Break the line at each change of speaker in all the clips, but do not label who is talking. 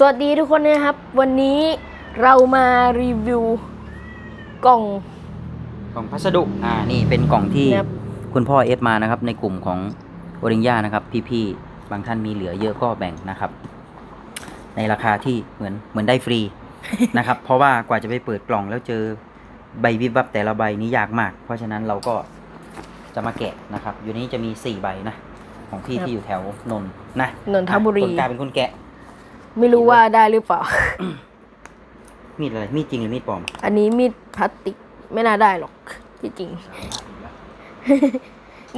สวัสดีทุกคนนะครับ วันนี้เรามารีวิวกล่อง
กล่องพัสดุ อ่า นี่เป็นกล่องที่
ครับ
คุณพ่อเอฟมานะครับ ในกลุ่มของโอริงยานะครับ พี่ๆ บางท่านมีเหลือเยอะก็แบ่งนะครับ ในราคาที่เหมือนเหมือนได้ฟรี นะครับ เพราะว่ากว่าจะไปเปิดกล่องแล้วเจอใบวิบวับแต่ละใบนี้ยากมาก เพราะฉะนั้นเราก็จะมาแกะนะครับ อยู่นี้จะมีสี่ใบนะ ของพี่ที่อยู่แถวนนท์นะ
นนทบุรี
อะคนกลายเป็นคนแกะ
ไม่รู้ว่าได้หรือเปล่า
มีดอะไร มีดจริงหรือมีดปลอม
อันนี้มีดพลาสติกไม่น่าได้หรอกที่จริง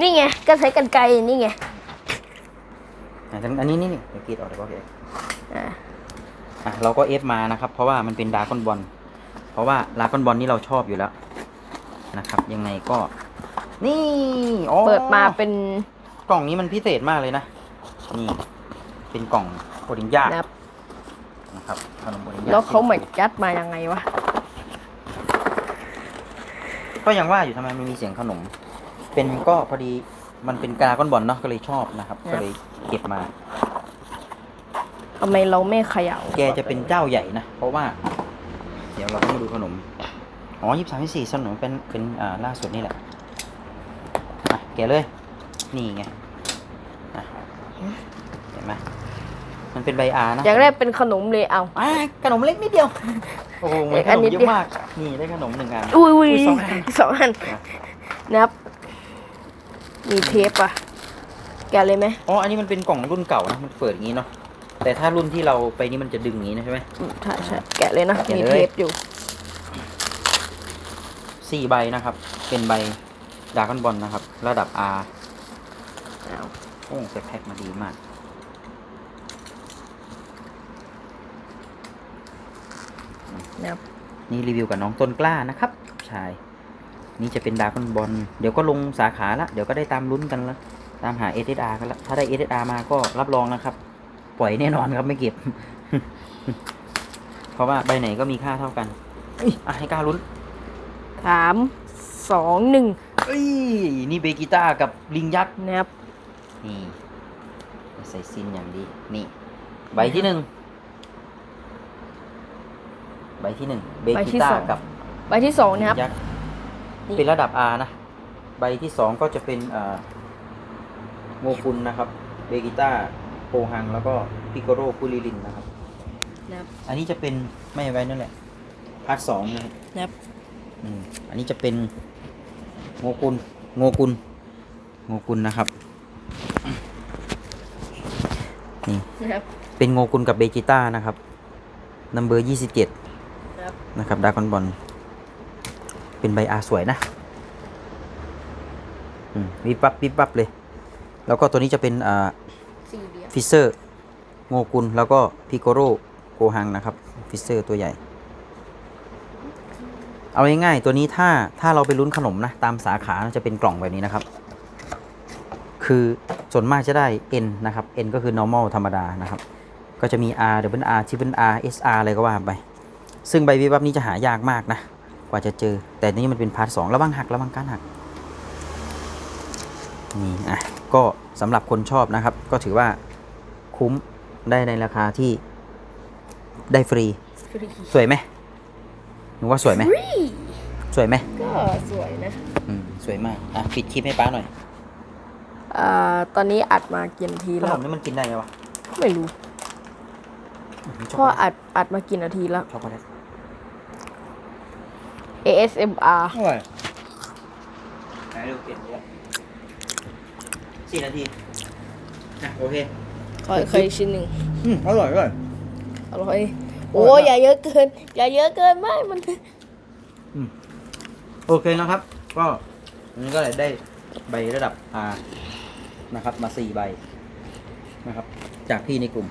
นี่ไงก็ใช้กันไกรนี่ไง
อะอันนี้นี่นี่เดี๋ยวกรีดออกเดี๋ยวก็เอฟ
อ่า
อะเราก็เอฟมานะครับ เพราะว่ามันเป็นดาร์กอนบอล เพราะว่าดาร์กอนบอลนี่เราชอบอยู่แล้วนะครับ ยังไงก็ นี่อ๋อ
เปิดมาเป็น
กล่องนี้มันพิเศษมากเลยนะ นี่ เป็นกล่องโอรินยา
นะครับ
นะ ครับขนมโอรินยา
แล้วเขาเหมือนยัดมายังไงวะ
ก็ยังว่าอยู่ทำไมมันมีเสียงขนม เป็นก็พอดีมันเป็นดาร์กอนบอลเนาะก็เลยชอบนะครับ ก็เลยเก็บมา
ทำไมเราไม่เขย่า
แกจะเป็นเจ้าใหญ่นะ เพราะว่า เดี๋ยวเราต้องมาดูขนม อ๋อยี่สามยี่สี่ขนมเป็นเป็นอ่าล่าสุดนี่แหละอะแกะเลย นี่ไงอะเห็นไหม มันเป็นใบอานะ
อยากได้เป็นขนมเลยเอา
อะขนมเล็กนิดเดียว โอ้โหเหมือนข
อัน
นม
นิด
เย
เดียว
อะมาก นี่ได้ขนมหนึ่งอัน
อุ้ยอุ้ย
อุ้ยสองอัน
สองอันนะครับ มีเทปอะ แกะเลยไหม
อ๋อ อันนี้มันเป็นกล่องรุ่นเก่านะ มันเปิดอย่างนี้เนาะ แต่ถ้ารุ่นที่เราไปนี่มันจะดึงอย่างนี้นะใช่ไหม
อืมใช่ใช่แกะเลยนะ
แกะ
มี
เลย
เทปอยู่
สี่ใบนะครับ เป็นใบดาร์กอนบอลนะครับ ระดับ R
เอา
โอ้เซ็ตแพ็คมาดีมาก
นะครับ
นี่รีวิวกับน้องต้นกล้านะครับชาย นี่จะเป็นดาร์กอนบอลเดี๋ยวก็ลงสาขาละเดี๋ยวก็ได้ตามลุ้นกันละตามหา SSR กันละถ้าได้ SSR มาก็รับรองนะครับ ปล่อยแน่นอนครับไม่เก็บ เพราะว่าใบไหนก็มีค่าเท่ากันอุ๊ยอะให้กล้าลุ้น
สามสองหนึ่ง
เอ้ยนี่เบกิต้ากับลิงยักษ์
นะครับ
นี่ใส่ซินอย่างดี นี่ ใบที่หนึ่ง ใบที่หนึ่งเบกิต้ากับ
ใบที่สองนะครับ
ยักษ์
นี่
เป็นระดับ R นะ ใบที่สองก็จะเป็นอ่าโมฟุนนะครับ เบกิต้าโปฮัง แล้วก็พิโกโรคุริลินนะครับ
นะครับ
อันนี้จะเป็นไม่ไว้นั่นแหละพาร์ทสองนะครับ
นะครับ
อืมอันนี้จะเป็นโงกุลโงกุลโงกุลนะครับ นี่
นะครับ
เป็นโงกุลกับเบจิต้านะครับนัมเบอร์ยี่สิบเจ็ด
นะครับ
นะครับดากอนบอลเป็นใบอาสวยนะอืมวิบวับวิบวับเลย แล้วก็ตัวนี้จะเป็นอ่า
สี่เหลี่ยม
ฟิเซอร์โงกุลแล้วก็พิโกโรโกฮังนะครับฟิเซอร์ตัวใหญ่ เอาง่ายๆตัวนี้ถ้าถ้าเราไปลุ้นขนมนะตามสาขาจะเป็นกล่องแบบนี้นะครับ คือส่วนมากจะได้ N นะครับ N ก็คือ normal ธรรมดานะครับ ก็จะมี R double R triple R SR อะไรก็ว่าไป ซึ่งใบวิบวับนี้จะหายากมากนะ กว่าจะเจอ แต่นี่มันเป็นพาร์ทสองระวังหักระวังการหัก นี่อะ ก็สำหรับคนชอบนะครับ ก็ถือว่าคุ้มได้ในราคาที่ได้ฟรี
ฟรี
สวยไหมหนูว่าสวยไหม
ฟรี
สวยไหม
ก็สวยนะ
อืม สวยมาก อะปิดคลิปให้ป้าหน่อย
อ่า ตอนนี้อัดมากี่นาที
ข
แล้
น
ว
มนี่มันกินได้ไหมวะ
ไม่รู้
อืมช็อก
พ่อ
โกแลต
อัดอัดมากี่นาทีแล้ว
ช็อกโกแลต
ASMR
อร่อยไหนดูเปลี่ยนเยอะสี่นาทีอะโอเค
ขอเคยชิ้นหนึ่ง
อืมอร่อยอร่อย
อร่อย โอ้ยอย่าเยอะเกิน อย่าเยอะเกินไม่มัน
โอเคนะครับ ก็อันนี้ก็เลยได้ใบระดับ R นะครับ มาสี่ใบนะครับ จากพี่ในกลุ่ม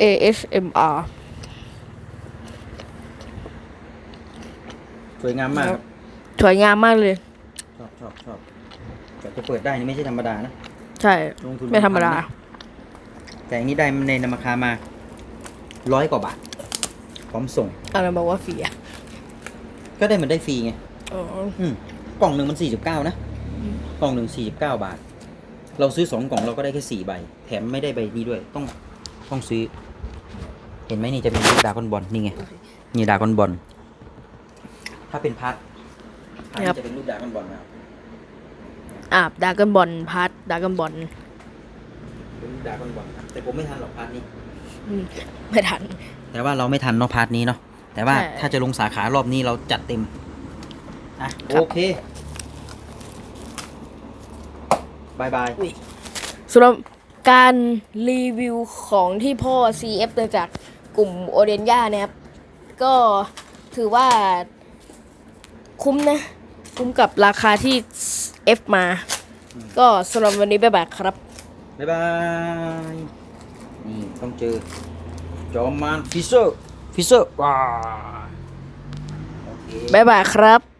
ASMR
สวยงามมากครับ
สวยงามมากเลย
ชอบชอบชอบแต่จะเปิดได้นี่ไม่ใช่ธรรมดานะ
ใช่
ลงทุน
ไม่ธรรมดา
เป็นพันนะแต่อันนี้ได้ในราคามาร้อยกว่าบาท พร้อมส่ง
อะไรบอกว่าฟรีอะ
ก็ได้เหมือนได้ฟรีไง
อ๋อ
อืมกล่องหนึ่งมันสี่สิบเก้านะ กล่องหนึ่งสี่สิบเก้าบาท เราซื้อสองกล่องเราก็ได้แค่สี่ใบ แถมไม่ได้ใบนี้ด้วย ต้อง ต้องซื้อ เห็นไหมนี่จะเป็นรูปดราก้อนบอลนี่ไง นี่ดราก้อนบอล ถ้าเป็นพัดพัดนี่จะเป็นรูปดราก้อนบอลนะครับ
อาบดากอนบอลพาร์ทดากอนบอล
เป็นรูปดราก้อนบอลครับแต่ผมไม่ทันหรอกพัดนี้
ไม่ทัน
แต่ว่าเราไม่ทันเนาะพาร์ทนี้เนาะ แต่ว่า
ใช่
ถ้าจะลงสาขารอบนี้เราจัดเต็ม อะ
ครับ
โอเคบายบาย
สำหรับ การรีวิวของที่พ่อ CF มาจากกลุ่มโอเดนย่านะครับ ก็ถือว่าคุ้มนะ คุ้มกับราคาที่ F มา ก็สำหรับวันนี้บ๊ายบายครับ
บ๊ายบาย นี่ต้องเจอ จอมมานฟิเซอร์ฟิเซอร์ว้าโอเค
บ๊ายบายครับ